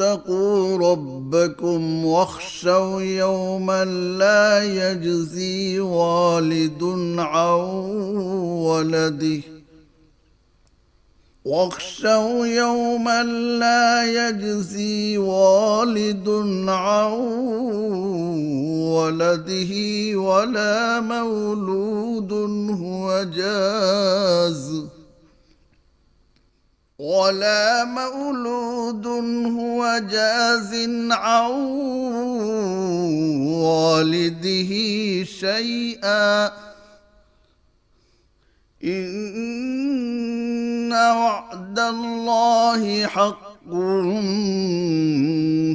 اتقوا ربكم واخشوا يوما لا يجزي والد عن ولده. واخشوا يوما لا يجزي والد عن ولده ولا مولود هو جاز. ولا مولود هو جاز عن والده شيئا. إن وعد الله حق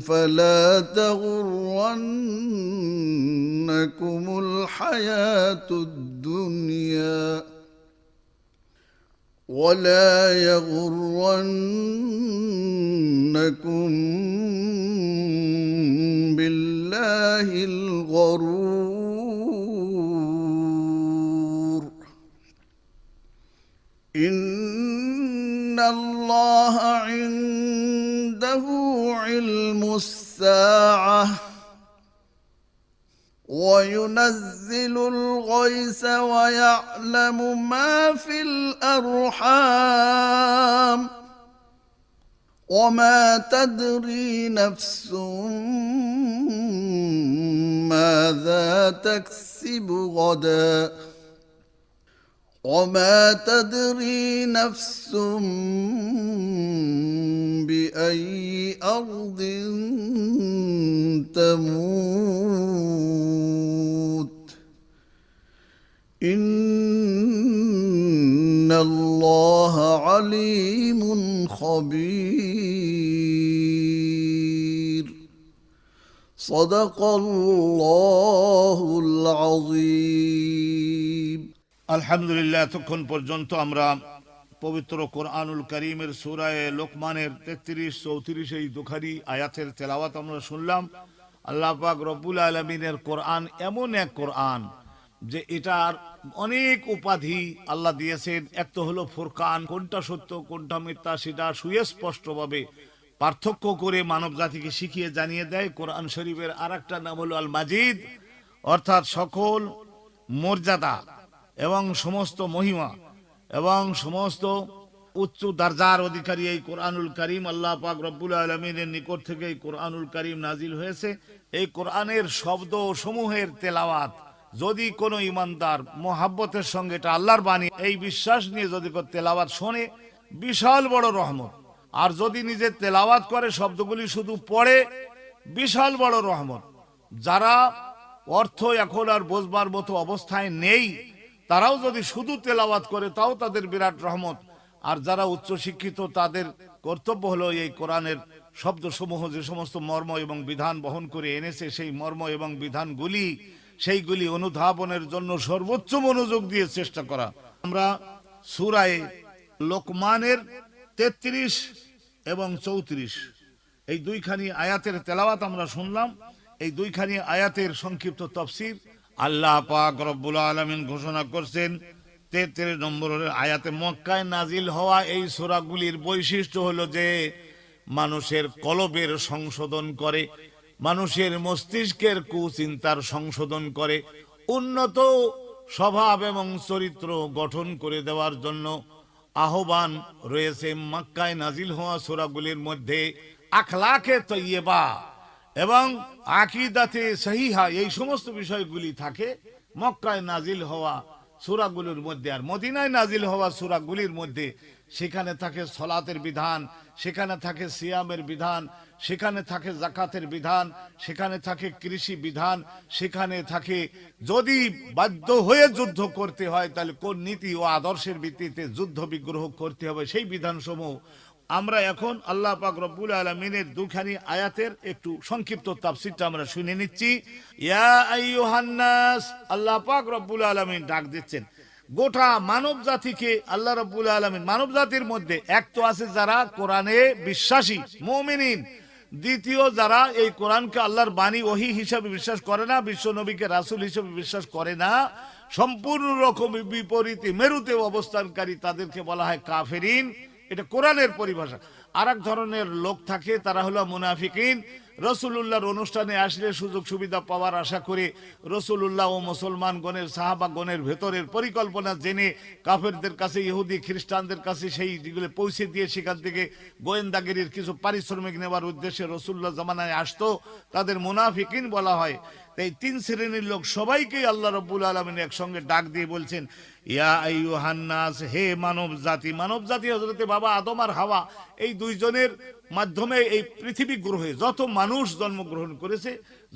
فلا تغرنكم الحياة الدنيا. ولا يغرنكم بالله الغرور إن الله عنده علم الساعة وينزل الغيث ويعلم ما في الأرحام وما تدري نفس ماذا تكسب غداً وما تدري نفس بأي أرض تموت. إن الله عليم خبير. صدق الله العظيم. আলহামদুলিল্লাহ, এতক্ষণ পর্যন্ত আমরা পবিত্র কোরআনুল করিমের সুরায় লোকমানের তেত্রিশ, চৌত্রিশ এই দুখারি আয়াতের তেলাওয়াত আমরা শুনলাম। আল্লাহ পাক রব্বুল আলমিনের কোরআন এমন এক কোরআন যে এটার অনেক উপাধি আল্লাহ দিয়েছেন। এক তো হলো ফুরকান, কোনটা সত্য, কোনটা মিথ্যা সেটা সুস্পষ্টভাবে পার্থক্য করে মানব জাতিকে শিখিয়ে জানিয়ে দেয়। কোরআন শরীফের আর নাম হলো আল মাজিদ অর্থাৎ সকল মর্যাদা এবং সমস্ত মহিমা এবং সমস্ত উচ্চ দরজার অধিকারী এই কোরআনুল করিম আল্লাহ পাক রব্বুল আলমিনের নিকট থেকে এই কোরআনুল করিম নাজিল হয়েছে। এই কোরআনের শব্দ সমূহের তেলাওয়াত, যদি কোনো ইমানদার মোহাব্বতের সঙ্গে এটা আল্লাহর বাণী, এই বিশ্বাস নিয়ে যদি তেলাওয়াত শোনে, বিশাল বড় রহমত। আর যদি নিজে তেলাওয়াত করে, শব্দগুলি শুধু পড়ে, বিশাল বড় রহমত। যারা অর্থ এখন আর বোঝবার মতো অবস্থায় নেই তারাও যদি শুধু তেলাওয়াত করে, তাও তাদের বিরাট রহমত। আর যারা উচ্চশিক্ষিত তাদের কর্তব্য হলো এই কোরআনের শব্দসমূহ, যে সমস্ত মর্ম এবং বিধান বহন করে এনেছে, সেই মর্ম এবং বিধানগুলি, সেইগুলি অনুধাবনের জন্য সর্বোচ্চ মনোযোগ দিয়ে চেষ্টা করা। আমরা সুরায় লোকমানের তেত্রিশ এবং চৌত্রিশ। এই দুইখানি আয়াতের তেলাওয়াত আমরা শুনলাম। এই দুইখানি আয়াতের সংক্ষিপ্ত তফসির আল্লাহ পাক রব্বুল আলমিন ঘোষণা করছেন, তেত্রিশ নম্বরের আয়াতে মক্কায় নাজিল হওয়া এই সোরাগুলির বৈশিষ্ট্য হলো যে, মানুষের কলবের সংশোধন করে, মানুষের মস্তিষ্কের কুচিন্তার সংশোধন করে, উন্নত স্বভাব এবং চরিত্র গঠন করে দেওয়ার জন্য আহ্বান রয়েছে মক্কায় নাজিল হওয়া সোরাগুলির মধ্যে, আখলাকে তৈয়বা। এবং আকিদাতে সহিহা এই সমস্ত বিষয়গুলি থাকে। মক্কায় নাজিল হওয়া সুরাগুলির মধ্যে আর মদিনায় নাজিল হওয়া সুরাগুলির মধ্যে সেখানে থাকে সলাতের বিধান, সেখানে থাকে সিয়ামের বিধান, সেখানে থাকে জাকাতের বিধান, সেখানে থাকে কৃষি বিধান, সেখানে থাকে যদি বাধ্য হয়ে যুদ্ধ করতে হয় তাহলে কোন নীতি ও আদর্শের ভিত্তিতে যুদ্ধ বিগ্রহ করতে হবে সেই বিধানসমূহ আমরা এখন আল্লাহ পাক রব্বুল আলমিনের দুখানি আয়াতের একটু সংক্ষিপ্ত তাফসিরটা আমরা শুনে নিচ্ছি। আল্লাহ পাক রব্বুল আলমিন ডাক দিচ্ছেন। গোটা মানব জাতিকে আল্লাহ রব্বুল আলমিন মানব জাতির মধ্যে এক তো আছে যারা কোরআনে বিশ্বাসী, মমিনিন। দ্বিতীয় যারা এই কোরআনকে আল্লাহর বাণী, ওহি হিসাবে বিশ্বাস করে না, বিশ্ব নবীকে রাসুল হিসেবে বিশ্বাস করে না। সম্পূর্ণ রকম বিপরীতে মেরুতে অবস্থানকারী তাদেরকে বলা হয় কাফেরিন। এটা কোরআনের পরিভাষা। আর ধরনের লোক থাকে, তারা হলো মুনাফিকিন। রসুল্লাহর অনুষ্ঠানে আসলে সুযোগ সুবিধা পাওয়ার আশা করে রসুল্লাহ ও মুসলমান গণের সাহাবা গণের ভেতরের পরিকল্পনা জেনে কাফেরদের কাছে, ইহুদি, খ্রিস্টানদের কাছে সেই যেগুলো পৌঁছে দিয়ে সেখান থেকে গোয়েন্দাগিরির কিছু পারিশ্রমিক নেওয়ার উদ্দেশ্যে রসুল্লাহ জামানায় আসতো, তাদের মুনাফিকিন বলা হয়। তাই তিন শ্রেণির লোক সবাইকেই আল্লাহ রব্বুল আলমিন একসঙ্গে ডাক দিয়ে বলছেন, ইয়া আইয়ুহান্নাস হে মানব জাতি মানব জাতি হজরতে বাবা আদম আর হাওয়া, এই দুইজনের মাধ্যমে এই পৃথিবী গ্রহে যত মানুষ জন্মগ্রহণ করেছে,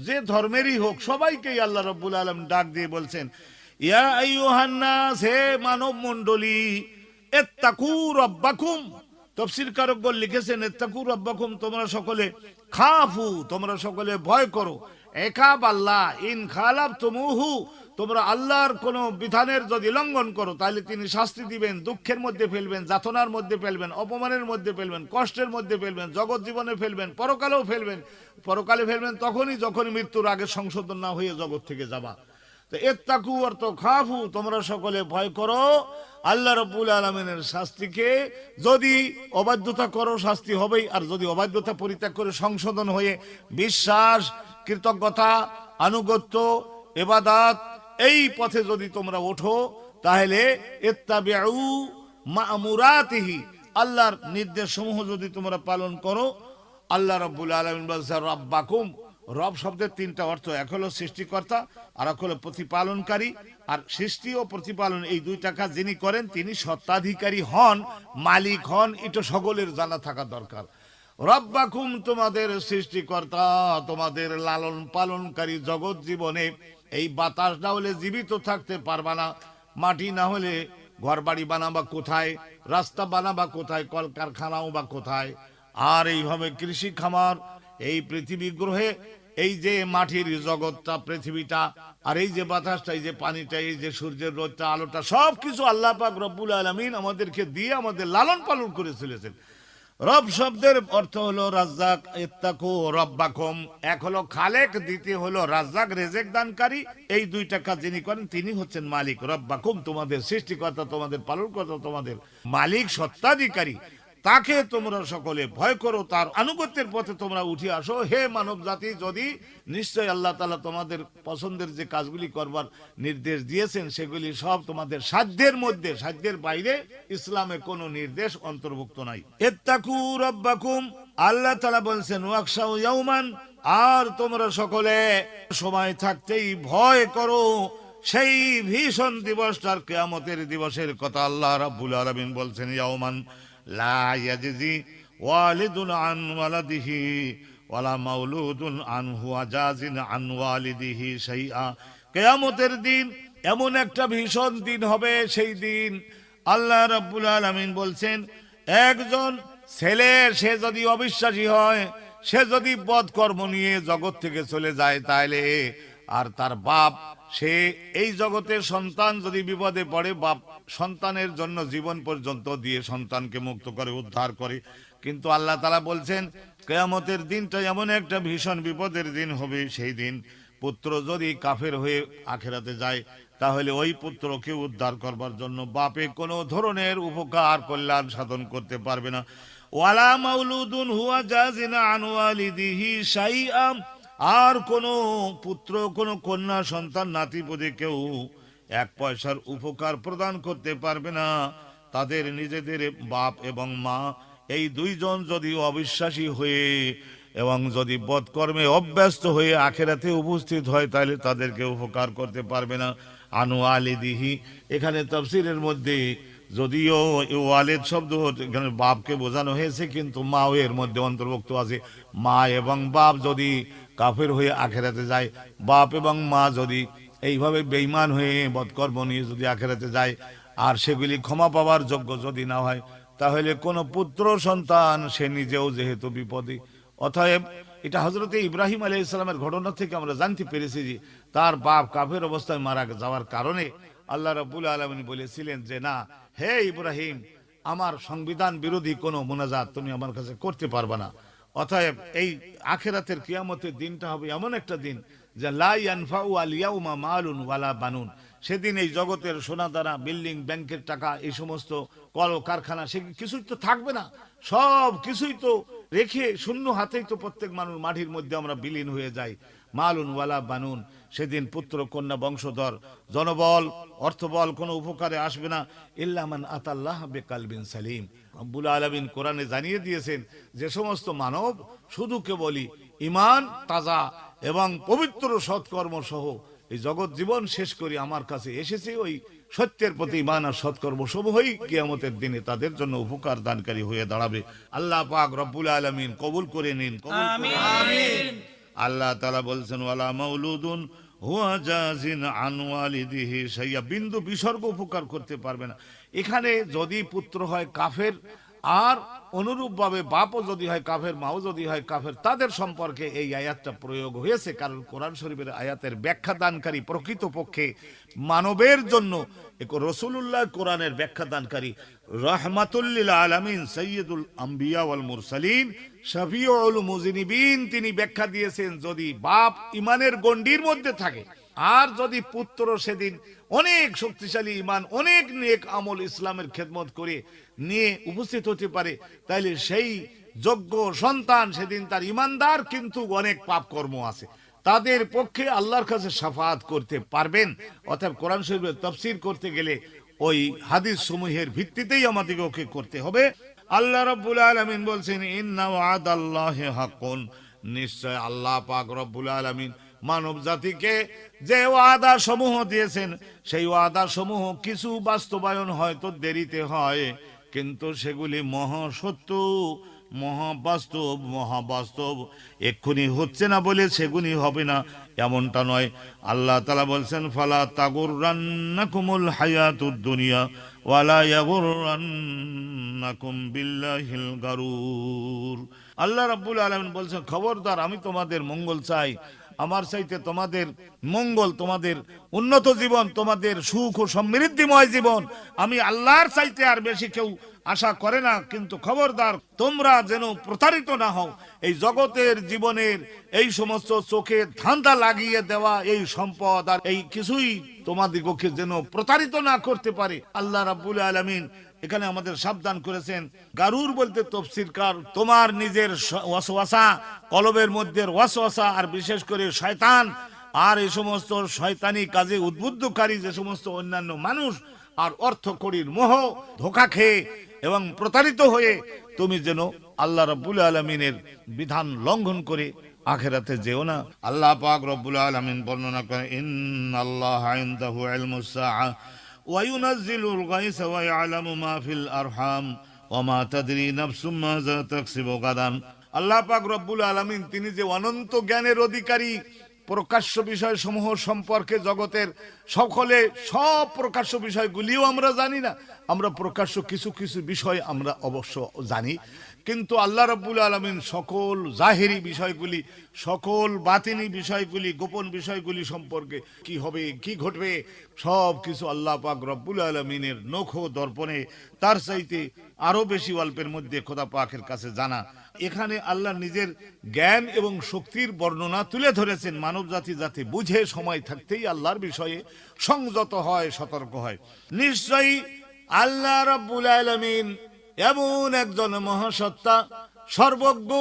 যে ধর্মেরই হোক, সবাইকেই আল্লাহ রব্বুল আলম ডাক দিয়ে বলছেন, ইয়া আইয়ুহান্নাস, হে মানব মণ্ডলী এত্তাকু রব্বাকুম। তফসির কারকগণ লিখেছেন, এত্তাকু রব্বাকুম, তোমরা সকলে খাফু, তোমরা সকলে ভয় করো। একাব আল্লাহ ইন খালাব তুমুহু তোমরা আল্লাহর কোন বিধানের যদি লঙ্ঘন করো, তাহলে তিনি শাস্তি দিবেন, দুঃখের মধ্যে ফেলবেন, যাতনার মধ্যে ফেলবেন, অপমানের মধ্যে ফেলবেন, কষ্টের মধ্যে ফেলবেন, জগৎ জীবনে ফেলবেন, পরকালেও ফেলবেন। পরকালে ফেলবেন তখনই যখন মৃত্যুর আগে সংশোধন না হয়ে জগৎ থেকে যাবা। তো এত্তাকু অর্থ খাফু, তোমরা সকলে ভয় করো, আল্লাহ রব্বুল আলমিনের শাস্তিকে যদি অবাধ্যতা করো, শাস্তি হবেই, আর যদি অবাধ্যতা পরিত্যাগ করে সংশোধন হয়ে, বিশ্বাস কৃতজ্ঞতা, আনুগত্য, এবাদাত, এই পথে যদি তোমরা ওঠো, তাহলে আল্লাহর নির্দেশ সমূহ যদি তোমরা পালন করো, আল্লাহ রব্বুল আলমিন বলছে, রব্বাকুম। রব শব্দের তিনটা অর্থ, এক হলো সৃষ্টিকর্তা, আর এক হলো প্রতিপালনকারী। আর সৃষ্টি ও প্রতিপালন, এই দুইটা কাজ যিনি করেন, তিনি সত্ত্বাধিকারী হন, মালিক হন, এটা সকলের জানা থাকা দরকার। রব্বাকুম তোমাদের সৃষ্টিকর্তা, তোমাদের লালন পালনকারী জগৎ জীবনে এই বাতাস না হলে জীবিত থাকতে পারবা না। মাটি না হলে ঘর বাড়ি বানাবা কোথায়? রাস্তা বানাবা কোথায়? কলকারখানাও বা কোথায়? আর এইভাবে কৃষি খামার। এই পৃথিবী গ্রহে এই যে মাটির জগৎটা, পৃথিবীটা, আর এই যে বাতাসটা, এই যে পানিটা, এই যে সূর্যের রোদটা, আলোটা সব কিছু আল্লাহ পাক রব্বুল আলমিন আমাদেরকে দিয়ে আমাদের লালন পালন করে চলেছেন। রব শব্দের অর্থ হলো রাজ্জাক ইত্তাকু রব্বাকুম। এক হলো খালেক, দ্বিতীয় হলো রাজ্জাক, রেজেক দানকারী। এই দুইটা কাজ যিনি করেন, তিনি হচ্ছেন মালিক। রব্বাকুম, তোমাদের সৃষ্টিকর্তা, তোমাদের পালনকর্তা, তোমাদের মালিক, সত্ত্বাধিকারী। তাকে তোমরা সকলে ভয় করো, তার আনুগত্যের পথে তোমরা উঠে আসো। হে মানব জাতি, যদি নিশ্চয় আল্লাহ তালা তোমাদের পছন্দের যে কাজগুলি করবার নির্দেশ দিয়েছেন, সেগুলি সব তোমাদের সাধ্যের মধ্যে, সাধ্যের বাইরে ইসলামে কোনো নির্দেশ অন্তর্ভুক্ত নাই। এত্তাকু রব্বাকুম, আল্লাহ তালা বলছেন ওয়াকসাউ ইয়াউমান, আর তোমরা সকলে সময় থাকতেই ভয় করো। সেই ভীষণ দিবসটার কেয়ামতের দিবসের কথা আল্লাহ রাব্বুল আলামিন বলছেন, ইয়াউমান লা ওয়ালিদুন ওয়ালা মাউলুদুন দিন এমন একটা ভীষণ দিন হবে, সেই দিন আল্লাহ রাব্বুল আলামিন বলছেন, একজন ছেলে, সে যদি অবিশ্বাসী হয়, সে যদি বদকর্ম নিয়ে জগৎ থেকে চলে যায় তাহলে আর তার বাপ, সে এই জগতের সন্তান যদি বিপদে পড়ে, বাপ সন্তানের জন্য জীবন পর্যন্ত দিয়ে সন্তানকে মুক্ত করে, উদ্ধার করে। কিন্তু আল্লাহ তালা বলছেন, কেয়ামতের দিনটা এমন একটা ভীষণ বিপদের দিন হবে, সেই দিন পুত্র যদি কাফের হয়ে আখেরাতে যায়, তাহলে ওই পুত্রকে উদ্ধার করবার জন্য বাপে কোনো ধরনের উপকার, কল্যাণ সাধন করতে পারবে না। ওয়ালা মাউলুদুন হুয়া জাজিনা আনওয়ালিদিহি শাইআম। আর কোনো পুত্র, কোনো কন্যা, সন্তান, নাতিপদে কেউ এক পয়সার উপকার প্রদান করতে পারবে না। তাদের নিজেদের বাপ এবং মা, এই দুইজন যদি অবিশ্বাসী হয়ে এবং যদি বদকর্মে অভ্যস্ত হয়ে আখেরাতে উপস্থিত হয়, তাহলে তাদেরকে উপকার করতে পারবে না। আনু আলিদিহি এখানে তফসিলের মধ্যে যদিও ওয়ালেদ শব্দ এখানে বাপকে বোঝানো হয়েছে, কিন্তু মাও এর মধ্যে অন্তর্ভুক্ত আছে। মা এবং বাপ যদি কাফের হয়ে আখেরাতে যায়। বাপ এবং মা যদি এইভাবে বেইমান হয়ে বদকর্ম নিয়ে যদি আখেরাতে যায়, আর সেগুলি ক্ষমা পাওয়ার যোগ্য যদি না হয়, তাহলে কোনো পুত্র সন্তান সে নিজেও যেহেতু বিপদে। অতএব এটা হজরতে ইব্রাহিম আলী ইসলামের ঘটনা থেকে আমরা জানতে পেরেছি যে তার বাপ কাফের অবস্থায় মারা যাওয়ার কারণে আল্লাহ রাব্বুল আলমিন বলেছিলেন যে, না, হে ইব্রাহিম, আমার সংবিধান বিরোধী কোনো মোনাজাত তুমি আমার কাছে করতে পারবে না। অতএব এই আখেরাতের কিয়ামতের দিনটা হবে এমন একটা দিন যে লাই আনফাউ আলিয়াউমা মালুন ওয়ালা বানুন। সেদিন এই জগতের সোনা দানা বিল্ডিং, ব্যাংকের টাকা, এই সমস্ত কল কারখানা সে কিছুই তো থাকবে না। সব কিছুই তো রেখে শূন্য হাতেই তো প্রত্যেক মানুষ মাটির মধ্যে আমরা বিলীন হয়ে যাই। মালুন ওয়ালা বানুন। সেদিন পুত্র, কন্যা, বংশধর, জনবল, অর্থবল কোনো উপকারে আসবে না ইল্লামান আতাল্লাহ বেকালবিন সালিম। আব্বুল আলমিন কোরআনে জানিয়ে দিয়েছেন যে সমস্ত মানব শুধু কেবলই ইমান তাজা এবং পবিত্র সৎকর্ম সহ এই জগৎ জীবন শেষ করে আমার কাছে এসেছে ওই সত্যের প্রতি ইমান আর সৎকর্ম সমূহই কিয়ামতের দিনে তাদের জন্য উপকার দানকারী হয়ে দাঁড়াবে। আল্লাহ পাক রব্বুল আলমিন কবুল করে নিন, কবুল নিন। আল্লাহ তালা বলছেন, ওয়ালা মাউলুদুন, হুয়া জাজিন আনওয়ালিদিহি সাইয়া বিন্দু বিসর্গ উপকার করতে পারবে না। এখানে যদি পুত্র হয় কাফের, আর অনুরূপভাবে বাপও যদি হয় কাফের, মাও যদি হয় কাফের, তাদের সম্পর্কে এই আয়াতটা প্রয়োগ হয়েছে, কারণ কোরআন শরীফের আয়াতের ব্যাখ্যা দানকারী প্রকৃতপক্ষে মানবের জন্য, এক রসুল্লাহ কোরআনের ব্যাখ্যা দানকারী রহমাতুল্লিল আলমিন সৈয়দুল আম্বিয়া ওয়াল শফিউল মুজিনিবিন, তিনি ব্যাখ্যা দিয়েছেন, যদি বাপ ইমানের গণ্ডির মধ্যে থাকে, আর যদি পুত্র সেদিন অনেক শক্তিশালী ইমান অনেক নেক আমল ইসলামের খেদমত করে নিয়ে উপস্থিত হতে পারে সেই যোগ্য সন্তান সেদিন তার ইমানদার কিন্তু অনেক পাপ কর্ম আছে। তাদের পক্ষে আল্লাহর কাছে সাফাত করতে পারবেন। অর্থাৎ কোরআন শরীফের তফসির করতে গেলে ওই হাদিস সমূহের ভিত্তিতেই আমাদেরকে করতে হবে। আল্লাহ রব্বুল আলমিন বলছেন, ইন্না ওয়াদাল্লাহি হাকুন নিশ্চয় আল্লাহ পাক রব্বুল আলমিন মানব জাতিকে যে ওয়াদা সমূহ দিয়েছেন, সেই ওয়াদা সমূহ কিছু বাস্তবায়ন হয়তো দেরিতে হয়, কিন্তু সেগুলি মহাসত্য মহাবাস্তব মহাবাস্তব। এক্ষুনি হচ্ছে না বলে সেগুনি হবে না। এমনটা নয়। আল্লাহ তালা বলছেন, ফালা তাগুর রান্নাকুমুল হায়াতুর দুনিয়া ওয়ালা ইয়াগুর রান্নাকুম বিল্লাহিল গারুর। আল্লাহ রাব্বুল আলামিন বলছেন, খবরদার, আমি তোমাদের মঙ্গল চাই। আমার চাইতে তোমাদের মঙ্গল, তোমাদের উন্নত জীবন, তোমাদের সুখ ও সমৃদ্ধিময় জীবন। আমি আল্লাহর চাইতে আর বেশি কেউ আশা করে না, কিন্তু খবরদার, তোমরা যেন প্রতারিত না হও। এই জগতের জীবনের এই সমস্ত চোখে ধান্দা লাগিয়ে দেওয়া এই সম্পদ, আর এই কিছুই তোমাদিগকে যেন প্রতারিত না করতে পারে। আল্লাহ রাব্বুল আলামিন এখানে আমাদের সাবধান করেছেন। গারুর বলতে তফসিরকার তোমার নিজের ওয়াসওয়াসা, কলবের মধ্যে ওয়াসওয়াসা, আর বিশেষ করে শয়তান। আর এই সমস্ত শয়তানি কাজে উদ্বুদ্ধকারী যে সমস্ত অন্যান্য মানুষ, আর অর্থ কড়ির মোহ, ধোকা খেয়ে এবং প্রতারিত হয়ে তুমি যেন আল্লাহ রাব্বুল আলমিনের বিধান লঙ্ঘন করে আখেরাতে যেও না। আল্লাহ পাক রব্বুল আলমিন বর্ণনা করেন, ইন্নাল্লাহ ইনদাহু ওয়ায়ুনাজ্জিলুল গাইস ওয়া ইয়ালামু মা ফিল আরহাম ওয়া মা তাদরি নাফসুম মাযা আল্লাহ পাক রব্বুল আলামিন তিনি যে অনন্ত জ্ঞানের অধিকারী, প্রকাশ্য বিষয় সমূহ সম্পর্কে জগতের সকলে সব প্রকাশ্য বিষয়গুলিও আমরা জানি না। আমরা প্রকাশ্য কিছু কিছু বিষয় আমরা অবশ্য জানি। কিন্তু আল্লাহ রব্বুল আলমিন সকল জাহেরি বিষয়গুলি, সকল বাতিনি বিষয়গুলি, গোপন বিষয়গুলি সম্পর্কে কি হবে, কি ঘটবে সব কিছু আল্লাহ পাক রব্বুল আলমিনের নখো দর্পণে, তার চাইতে আরও বেশি অল্পের মধ্যে খোদা পাকের কাছে জানা। এখানে আল্লাহ নিজের জ্ঞান এবং শক্তির বর্ণনা তুলে ধরেছেন মানব জাতি যাতে বুঝে, সময় থাকতেই আল্লাহর বিষয়ে সংযত হয়, সতর্ক হয়। নিশ্চয়ই আল্লাহ রব্বুল আলমিন এমন একজন মহাসত্তা, সর্বজ্ঞ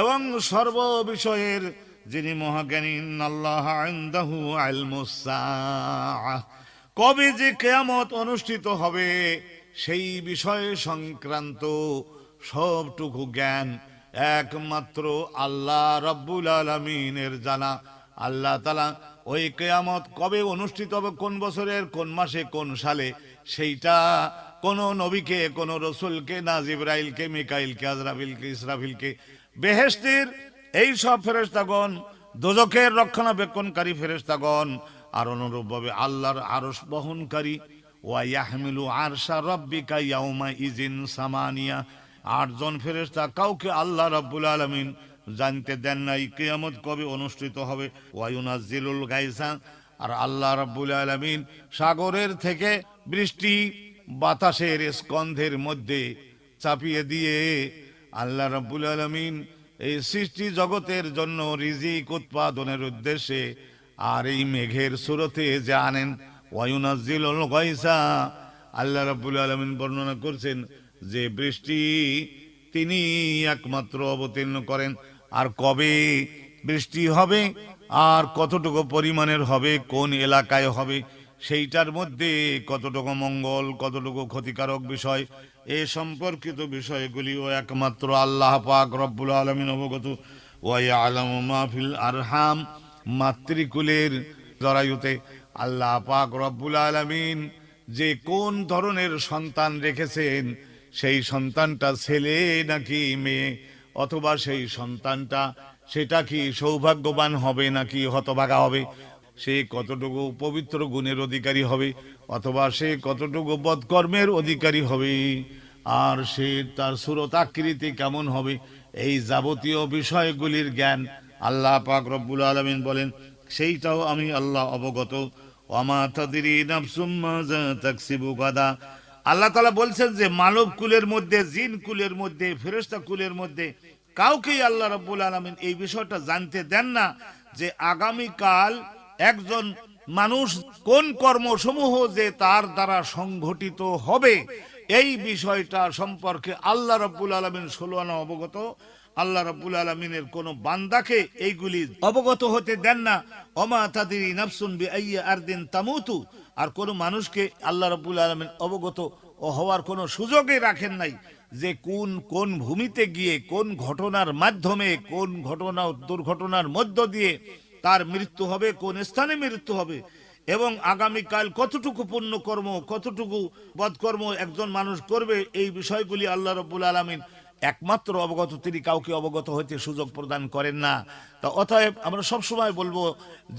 এবং সর্ব বিষয়ের যিনি আল্লাহ। কবে যে কেয়ামত অনুষ্ঠিত হবে, সেই বিষয়ে সংক্রান্ত সবটুকু জ্ঞান একমাত্র আল্লাহ রব্বুল আলমিনের জানা আল্লাহ তালা ওই কেয়ামত কবে অনুষ্ঠিত হবে, কোন বছরের, কোন মাসে, কোন সালে, সেইটা কোন নবীকে, কোন রসুলকে, না জিব্রাইলকে, মিকাইলকে, আজরাফিলকে, ইসরাফিলকে। বেহেস্তির এই সব ফেরেস্তাগণ দোজকের রক্ষণাবেক্ষণকারী ফেরেস্তাগণ আর অনুরূপভাবে আল্লাহর আরস বহনকারী। ওয়া ইয়াহমিলু আরশা রব্বিকা ইয়াউমা ইজিন সামানিয়া। আটজন ফেরেস্তা কাউকে আল্লাহ রাব্বুল আলামিন জানতে দেন নাই, কিয়ামত কবে অনুষ্ঠিত হবে। ওয়ায়ুনাজ্জিলুল গাইসা। আর আল্লাহ রাব্বুল আলামিন সাগরের থেকে বৃষ্টি বাতাসের স্কন্ধের মধ্যে চাপিয়ে দিয়ে আল্লাহ রাব্বুল আলামিন এই সৃষ্টি জগতের জন্য রিজিক উৎপাদনের উদ্দেশ্যে আর এই মেঘের সুরতে যে আনেন ওয়ায়ুনাজ্জিলুল গায়সা আল্লাহ রাব্বুল আলামিন বর্ণনা করছেন যে বৃষ্টি তিনি একমাত্র অবতীর্ণ করেন। আর কবে বৃষ্টি হবে, আর কতটুকু পরিমাণের হবে, কোন এলাকায় হবে সেইটার মধ্যে কতটুকু মঙ্গল, কতটুকু ক্ষতিকারক বিষয়, এ সম্পর্কিত বিষয়গুলিও একমাত্র আল্লাহ পাক রব্বুল আলমিন অবগত। ওয়া আলম মাহফিল আরহাম, মাতৃকুলের জরায়ুতে আল্লাহ পাক রব্বুল আলমিন যে কোন ধরনের সন্তান রেখেছেন, সেই সন্তানটা ছেলে নাকি মেয়ে, অথবা সেই সন্তানটা সেটা কি সৌভাগ্যবান হবে নাকি হতভাগা হবে সে কতটুকু পবিত্র গুণের অধিকারী হবে, অথবা সে কতটুকু বদকর্মের অধিকারী হবে, আর সে তার সুরতাকৃতি কেমন হবে, এই যাবতীয় বিষয়গুলির জ্ঞান আল্লাহ পাক রব্বুল আলমিন বলেন, সেইটাও আমি আল্লাহ অবগত। আল্লাহ তালা বলছেন যে, মানব কুলের মধ্যে, জিন কুলের মধ্যে ফেরেস্তা কুলের মধ্যে কাউকেই আল্লাহ রব্বুল আলমিন এই বিষয়টা জানতে দেন না যে, আগামীকাল একজন মানুষ কোন কর্মসমূহ যে তার দ্বারা সংঘটিত হবে, এই বিষয়টা সম্পর্কে আল্লাহ রব্বুল আলমিন ষোলো অবগত। আল্লাহ রব্বুল আলমিনের কোন বান্দাকে এইগুলি অবগত হতে দেন না। অমা তাদের নাফসুন আর দিন তামুতু। আর কোন মানুষকে আল্লাহ রব্বুল আলমিন অবগত ও হওয়ার কোনো সুযোগই রাখেন নাই যে কোন কোন ভূমিতে গিয়ে, কোন ঘটনার মাধ্যমে, কোন ঘটনা, দুর্ঘটনার মধ্য দিয়ে তার মৃত্যু হবে, কোন স্থানে মৃত্যু হবে? এবং আগামীকাল কতটুকু পুণ্যকর্ম কতটুকু বধকর্ম একজন মানুষ করবে, এই বিষয়গুলি আল্লাহ রব্বুল আলমিন একমাত্র অবগত, তিনি কাউকে অবগত হইতে সুযোগ প্রদান করেন না। তা অতএব আমরা সবসময় বলব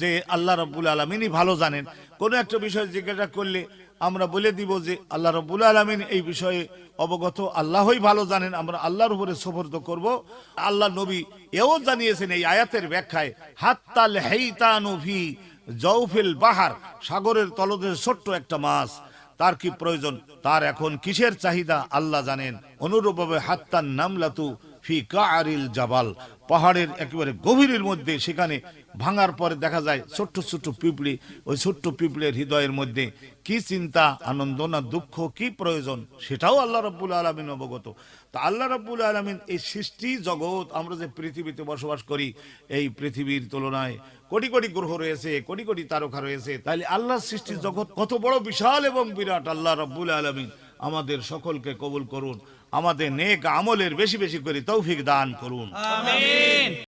যে আল্লাহ রব্বুল আলমিনই ভালো জানেন। কোনো একটা বিষয় জিজ্ঞাসা করলে আমরা বলে দিব যে আল্লাহ রব্বুল আলমিন এই বিষয়ে অবগত। আল্লাহই ভালো জানেন, আমরা আল্লাহর উপরে সফর্দ করব। আল্লাহ নবী এও জানিয়েছেন এই আয়াতের ব্যাখ্যায়, হাত্তাল হেইতানু ফি জৌফিল বাহার সাগরের তলদের ছোট্ট একটা মাছ। তার কি প্রয়োজন? তার এখন কিসের চাহিদা? আল্লাহ জানেন। অনুরূপভাবে, হাত্তান নামলাতু ফি কারিল জাবাল পাহাড়ের একেবারে গভীরের মধ্যে, সেখানে ভাঙার পরে দেখা যায় ছোট্ট ছোট্ট পিঁপড়ি, ওই ছোট্ট পিঁপড়ের হৃদয়ের মধ্যে কি চিন্তা, আনন্দ না দুঃখ, কি প্রয়োজন, সেটাও আল্লাহ রব্বুল আলমিন অবগত। তা আল্লাহ রব্বুল আলমিন এই সৃষ্টি জগৎ আমরা যে পৃথিবীতে বসবাস করি, এই পৃথিবীর তুলনায় কোটি কোটি গ্রহ রয়েছে, কোটি কোটি তারকা রয়েছে তাহলে আল্লাহ সৃষ্টি জগৎ কত বড় বিশাল এবং বিরাট, আল্লাহ রব্বুল আলমিন আমাদের সকলকে কবুল করুন, আমাদের নেক আমলের বেশি বেশি করে তৌফিক দান করুন।